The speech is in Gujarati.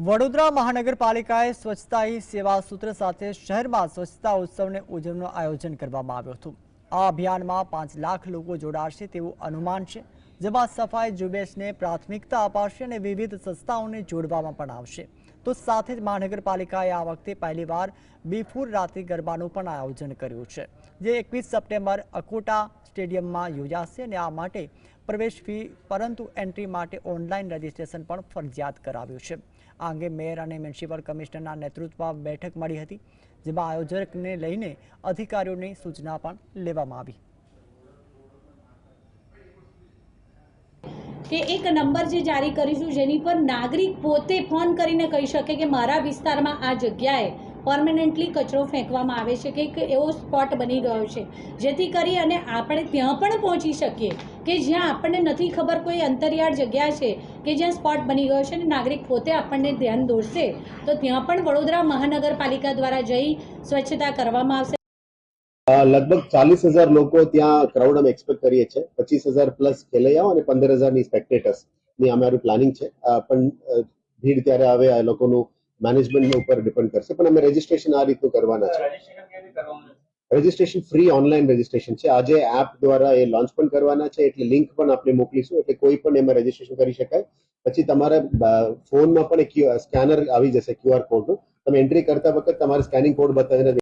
વડોદરા મહાનગરપાલિકાએ સ્વચ્છતા હી સેવા સૂત્ર સાથે શહેરમાં સ્વચ્છતા ઉત્સવને ઉજવણીનું આયોજન કરવામાં આવ્યું હતું. આ અભિયાનમાં પાંચ લાખ લોકો જોડાશે તેવું અનુમાન છે. જેમાં સફાઈ ઝુંબેશને પ્રાથમિકતા અપાશે અને વિવિધ સંસ્થાઓને જોડવામાં પણ આવશે. તો સાથે જ મહાનગરપાલિકાએ આ વખતે પહેલીવાર બીફૂર રાત્રિ ગરબાનું પણ આયોજન કર્યું છે, જે એકવીસ સપ્ટેમ્બર અકોટા સ્ટેડિયમમાં યોજાશે અને આ માટે પ્રવેશ ફી પરંતુ એન્ટ્રી માટે ઓનલાઈન રજીસ્ટ્રેશન પણ ફરજિયાત કરાવ્યું છે. આ અંગે મેયર અને મ્યુનિસિપલ કમિશનરના નેતૃત્વમાં બેઠક મળી હતી, જેમાં આયોજકને લઈને અધિકારીઓની સૂચના પણ લેવામાં આવી. કે એક નંબર જે જારી કરીશું જેની પર નાગરિક પોતે ફોન કરીને કહી શકે કે મારા વિસ્તારમાં આ જગ્યાએ પરમનન્ટલી કચરો ફેંકવામાં આવે છે કે એક એવો સ્પોટ બની ગયો છે. જેથી કરી અને આપણે ત્યાં પણ પહોંચી શકીએ કે જ્યાં આપણને નથી ખબર કોઈ અંતરિયાળ જગ્યા છે કે જ્યાં સ્પોટ બની ગયો છે અને નાગરિક પોતે આપણને ધ્યાન દોરશે. તો ત્યાં પણ વડોદરા મહાનગરપાલિકા દ્વારા જઈ સ્વચ્છતા કરવામાં આવશે. લગભગ ચાલીસ હજાર લોકો ત્યાં ક્રાઉડ અમે એક્સપેક્ટ કરીએ છીએ. પચીસ હજાર પ્લસ ખેલૈયાઓ અને પંદર હજારની સ્પેક્ટેટર્સની અમારું પ્લાનિંગ છે. પણ ભીડ ત્યારે આવે આ લોકોનું મેનેજમેન્ટ ઉપર ડિપેન્ડ કરશે. પણ અમે રજીસ્ટ્રેશન આ રીતનું કરવાના છે રજીસ્ટ્રેશન ફ્રી ઓનલાઈન રજીસ્ટ્રેશન છે. આજે એપ દ્વારા એ લોન્ચ પણ કરવાના છે. એટલે લિંક પણ આપણે મોકલીશું. એટલે કોઈ પણ એમાં રજીસ્ટ્રેશન કરી શકાય. પછી તમારા ફોનમાં પણ એક સ્કેનર આવી જશે ક્યુઆર કોડનું તમે એન્ટ્રી કરતા વખત તમારે સ્કેનિંગ કોડ બતાવીને